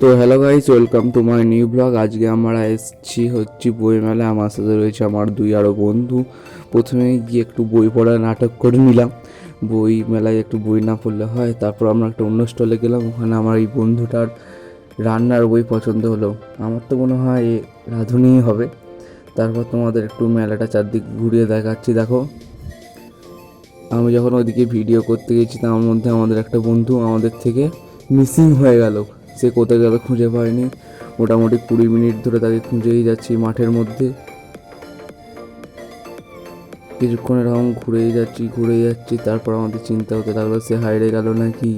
তো hello guys welcome to my new blog আজকে আমরা এসেছি হচ্ছে বই মেলায়। আমার সাথে রয়েছে আমার দুই আরও বন্ধু। প্রথমে গিয়ে একটু বই পড়া নাটক করে নিলাম। বই মেলায় একটু বই না পড়লে হয়। তারপর আমরা একটা অন্য স্টলে গেলাম। ওখানে আমার এই বন্ধুটার রান্নার বই পছন্দ হলো। আমার তো মনে হয় রাঁধুনিই হবে। তারপর তোমাদের একটু মেলাটা চারদিক ঘুরিয়ে দেখাচ্ছি। দেখো। আমি যখন ওইদিকে ভিডিও করতে গেছি তার মধ্যে আমাদের একটা বন্ধু আমাদের থেকে মিসিং হয়ে গেল। সে কোথায় গেল খুঁজে পায়নি। মোটামুটি কুড়ি মিনিট ধরে তাকে খুঁজেই যাচ্ছি মাঠের মধ্যে। কিছুক্ষণ এরকম ঘুরেই যাচ্ছি ঘুরেই যাচ্ছি, তারপর আমাদের চিন্তা হতে লাগল, সে হাইরে গেল নাকি?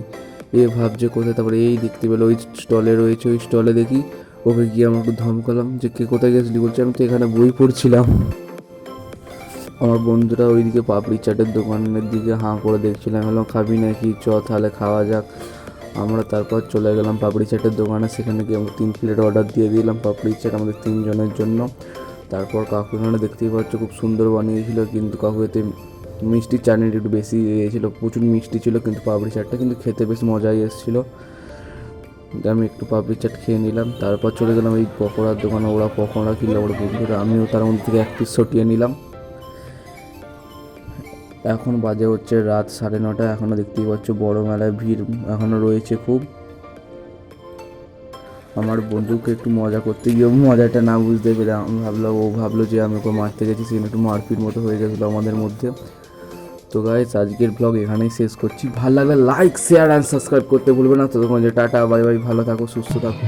এ ভাবছে কোথায়, তারপরে এই দেখতে পেল ওই স্টলে রয়েছে, ওই স্টলে দেখি ওকে গিয়ে আমরা একটু ধমকালাম যে, কে কোথায় গেছিলি? বলছে, আমি তো এখানে বই পড়ছিলাম। আমার বন্ধুরা ওইদিকে পাপড়ি চাটের দোকানের দিকে হাঁ করে দেখছিলাম, বললাম, খাবি নাকি? চ তাহলে খাওয়া যাক। আমরা তারপর চলে গেলাম পাপড়ি চাটের দোকানে। সেখানে গিয়ে আমরা তিন প্লেট অর্ডার দিয়ে দিলাম পাপড়ি চাট আমাদের তিনজনের জন্য। তারপর কাকু দেখতেই পাচ্ছ খুব সুন্দর বানিয়েছিল, কিন্তু কাকু এতে মিষ্টির চাটনিটা একটু বেশি ছিল প্রচুর মিষ্টি ছিল, কিন্তু পাপড়ি চাটটা কিন্তু খেতে বেশ মজাই এসেছিল। আমি একটু পাপড়ি চাট খেয়ে নিলাম। তারপর চলে গেলাম এই পকোড়ার দোকানে, ওরা পকোড়া কিনলো, ওরা বন্ধুরা আমিও তার মধ্যে থেকে এক পিস সটিয়ে নিলাম। এখন বাজে হচ্ছে রাত সাড়ে নটা এখনও দেখতেই পাচ্ছ বড় মেলায় ভিড় এখনও রয়েছে খুব। আমার বন্ধুকে একটু মজা করতে গিয়ে মজাটা না বুঝতে পেরে আমি ভাবলাম, ও ভাবলো যে আমি ওকে মারতে গেছি সেখানে একটু মারপিট মতো হয়ে গেছিল আমাদের মধ্যে। তো গাইস আজকের ব্লগ এখানেই শেষ করছি। ভালো লাগলে লাইক শেয়ার অ্যান্ড সাবস্ক্রাইব করতে ভুলবে না। ততক্ষণ যে টাটা বাই বাই ভালো থাকো, সুস্থ থাকো।